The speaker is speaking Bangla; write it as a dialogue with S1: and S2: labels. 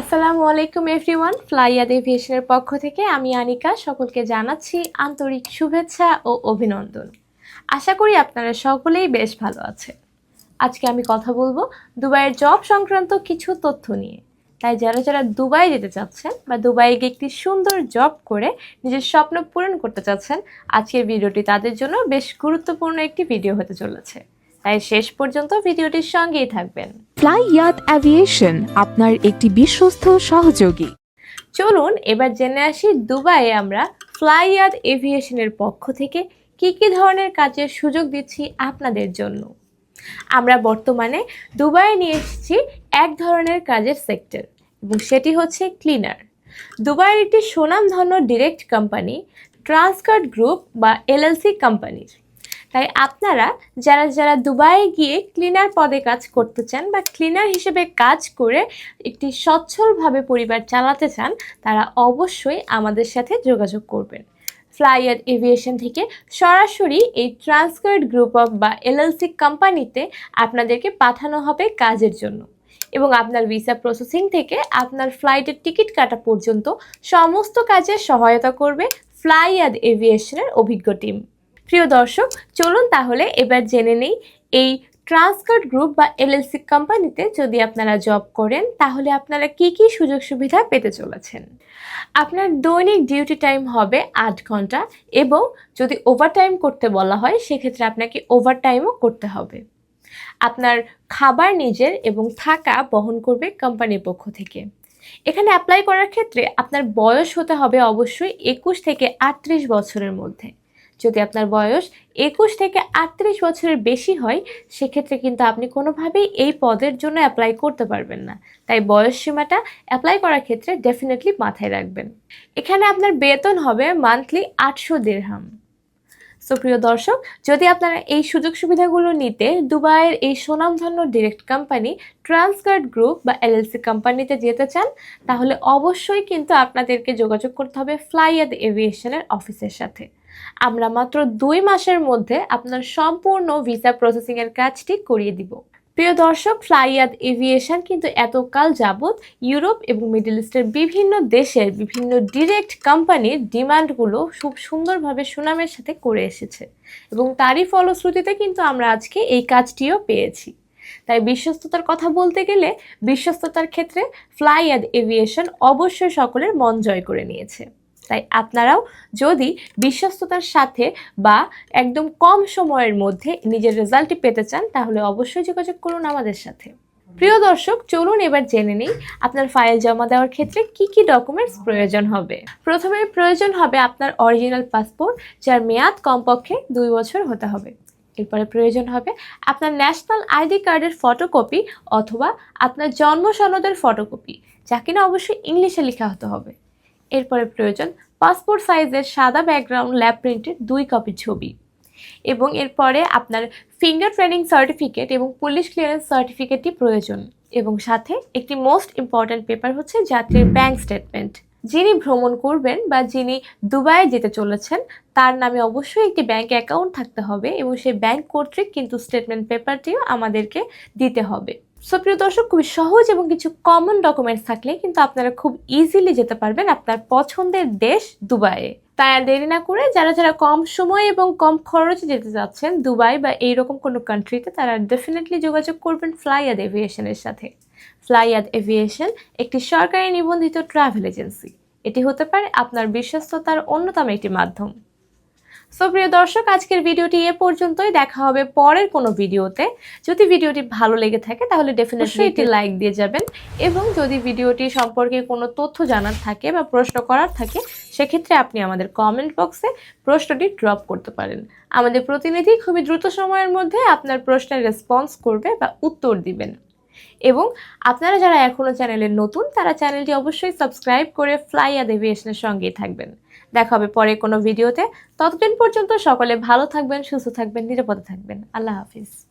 S1: আসসালামু আলাইকুম এভরিওয়ান ফ্লাইয়াদ এভিয়েশনের পক্ষ থেকে আমি আনিকা। সকলকে জানাচ্ছি আন্তরিক শুভেচ্ছা ও অভিনন্দন। আশা করি আপনারা সকলেই বেশ ভালো আছে আজকে আমি কথা বলব দুবাইয়ের জব সংক্রান্ত কিছু তথ্য নিয়ে। তাই যারা যারা দুবাই যেতে চাচ্ছেন বা দুবাইয়ে গিয়ে একটি সুন্দর জব করে নিজের স্বপ্ন পূরণ করতে চাচ্ছেন, আজকের ভিডিওটি তাদের জন্য বেশ গুরুত্বপূর্ণ একটি ভিডিও হতে চলেছে। তাই শেষ পর্যন্ত ভিডিওটির সঙ্গেই থাকবেন।
S2: ফ্লাই ইয়াত অ্যাভিয়েশন আপনার একটি বিশ্বস্ত সহযোগী।
S1: চলুন এবার জেনে আসি দুবাইয়ে আমরা ফ্লাইয়াদ এভিয়েশনের পক্ষ থেকে কি কি ধরনের কাজের সুযোগ দিচ্ছি আপনাদের জন্য। আমরা বর্তমানে দুবাইয়ে নিয়ে এসেছি এক ধরনের কাজের সেক্টর এবং সেটি হচ্ছে ক্লিনার। দুবাইয়ের একটি সুনামধন্য ডিরেক্ট কোম্পানি ট্রান্সকার্ট গ্রুপ বা এলএলসি কোম্পানির। তাই আপনারা যারা যারা দুবাইয়ে গিয়ে ক্লিনার পদে কাজ করতে চান বা ক্লিনার হিসেবে কাজ করে একটি সচ্ছলভাবে পরিবার চালাতে চান, তারা অবশ্যই আমাদের সাথে যোগাযোগ করবেন। ফ্লাইয়ার এভিয়েশন থেকে সরাসরি এই ট্রান্সকার্ড গ্রুপ অফ বা এলএলসি কোম্পানিতে আপনাদেরকে পাঠানো হবে কাজের জন্য। এবং আপনার ভিসা প্রসেসিং থেকে আপনার ফ্লাইটের টিকিট কাটা পর্যন্ত সমস্ত কাজে সহায়তা করবে ফ্লাইয়াদ এভিয়েশনের অভিজ্ঞ টিম। প্রিয় দর্শক, চলুন তাহলে এবার জেনে নেই, এই ট্রান্সকার্ট গ্রুপ বা এলএলসি কোম্পানিতে যদি আপনারা জব করেন, তাহলে আপনারা কি কি সুযোগ সুবিধা পেতে চলেছেন? আপনার দৈনিক ডিউটি টাইম হবে আট ঘণ্টা এবং যদি ওভারটাইম করতে বলা হয়, সেক্ষেত্রে আপনাকে ওভারটাইমও করতে হবে। আপনার খাবার নিজের এবং থাকা বহন করবে কোম্পানির পক্ষ থেকে। এখানে অ্যাপ্লাই করার ক্ষেত্রে আপনার বয়স হতে হবে অবশ্যই একুশ থেকে আটত্রিশ বছরের মধ্যে। যদি আপনার বয়স একুশ থেকে আটত্রিশ বছরের বেশি হয়, সেক্ষেত্রে কিন্তু আপনি কোনোভাবেই এই পদের জন্য অ্যাপ্লাই করতে পারবেন না। তাই বয়স সীমাটা অ্যাপ্লাই করার ক্ষেত্রে ডেফিনেটলি মাথায় রাখবেন। এখানে আপনার বেতন হবে মান্থলি আটশো দেড়হাম সো প্রিয় দর্শক, যদি আপনারা এই সুযোগ সুবিধাগুলো নিতে দুবাইয়ের এই সুনামধন্য ডিরেক্ট কোম্পানি ট্রান্সকার্ড গ্রুপ বা এলএলসি কোম্পানিতে যেতে চান, তাহলে অবশ্যই কিন্তু আপনাদেরকে যোগাযোগ করতে হবে ফ্লাইয়াদ এভিয়েশনের অফিসের সাথে। আমরা মাত্র দুই মাসের মধ্যে আপনার সম্পূর্ণ ভিসা প্রসেসিংয়ের কাজটি করিয়ে দিব। প্রিয় দর্শক ফ্লাইয়াদ এভিয়েশন কিন্তু এতকাল যাবৎ ইউরোপ এবং মিডল ইস্টের বিভিন্ন দেশের বিভিন্ন ডিরেক্ট কোম্পানির ডিমান্ডগুলো খুব সুন্দরভাবে সুনামের সাথে করে এসেছে এবং তারই ফলশ্রুতিতে কিন্তু আমরা আজকে এই কাজটিও পেয়েছি। তাই বিশ্বস্ততার কথা বলতে গেলে বিশ্বস্ততার ক্ষেত্রে ফ্লাইয়াদ এভিয়েশন অবশ্যই সকলের মন জয় করে নিয়েছে। তাই আপনারাও যদি বিশ্বস্ততার সাথে বা একদম কম সময়ের মধ্যে নিজের রেজাল্টটি পেতে চান, তাহলে অবশ্যই যোগাযোগ করুন আমাদের সাথে। প্রিয় দর্শক, চলুন এবার জেনে নিই আপনার ফাইল জমা দেওয়ার ক্ষেত্রে কি কি ডকুমেন্টস প্রয়োজন হবে। প্রথমে প্রয়োজন হবে আপনার অরিজিনাল পাসপোর্ট যার মেয়াদ কমপক্ষে দুই বছর হতে হবে। এরপরে প্রয়োজন হবে আপনার ন্যাশনাল আইডি কার্ডের ফটোকপি অথবা আপনার জন্ম সনদের ফটোকপি যা কিনা অবশ্যই ইংলিশে লেখা হতে হবে। এরপরে প্রয়োজন পাসপোর্ট সাইজের সাদা ব্যাকগ্রাউন্ড ল্যাব প্রিন্টের দুই কপি ছবি। এবং এরপরে আপনার ফিঙ্গার ট্রেনিং সার্টিফিকেট এবং পুলিশ ক্লিয়ারেন্স সার্টিফিকেটটি প্রয়োজন। এবং সাথে একটি মোস্ট ইম্পর্ট্যান্ট পেপার হচ্ছে যাত্রীর ব্যাংক স্টেটমেন্ট যিনি ভ্রমণ করবেন বা যিনি দুবাইয়ে যেতে চলেছেন, তার নামে অবশ্যই একটি ব্যাংক অ্যাকাউন্ট থাকতে হবে এবং সেই ব্যাংক কর্তৃক কিন্তু স্টেটমেন্ট পেপারটিও আমাদেরকে দিতে হবে। সো প্রিয় দর্শক, খুবই সহজ এবং কিছু কমন ডকুমেন্টস থাকলে কিন্তু আপনারা খুব ইজিলি যেতে পারবেন আপনার পছন্দের দেশ দুবাইয়ে। তাই আর দেরি না করে যারা যারা কম সময় এবং কম খরচে যেতে চাচ্ছেন দুবাই বা এইরকম কোনো কান্ট্রিতে তারা ডেফিনেটলি যোগাযোগ করবেন ফ্লাইয়াদ এভিয়েশনের সাথে। ফ্লাইয়াদ এভিয়েশন একটি সরকারি নিবন্ধিত ট্রাভেল এজেন্সি এটি হতে পারে আপনার বিশ্বস্ততার অন্যতম একটি মাধ্যম। সো প্রিয় দর্শক আজকের ভিডিওটি এ পর্যন্তই। দেখা হবে পরের কোনো ভিডিওতে। যদি ভিডিওটি ভালো লেগে থাকে তাহলে ডেফিনেটলি একটি লাইক দিয়ে যাবেন। এবং যদি ভিডিওটি সম্পর্কে কোনো তথ্য জানার থাকে বা প্রশ্ন করার থাকে সেক্ষেত্রে আপনি আমাদের কমেন্ট বক্সে প্রশ্নটি ড্রপ করতে পারেন। আমাদের প্রতিনিধি খুবই দ্রুত সময়ের মধ্যে আপনার প্রশ্নের রেসপন্স করবে বা উত্তর দিবেন। এবং আপনারা যারা এখনও চ্যানেলে নতুন তারা চ্যানেলটি অবশ্যই সাবস্ক্রাইব করে ফ্লাই অ্যাভিয়েশনের সঙ্গেই থাকবেন। দেখা হবে পরে কোনো ভিডিওতে। ততদিন পর্যন্ত সকলে ভালো থাকবেন, সুস্থ থাকবেন, নিরাপদে থাকবেন। আল্লাহ হাফিজ।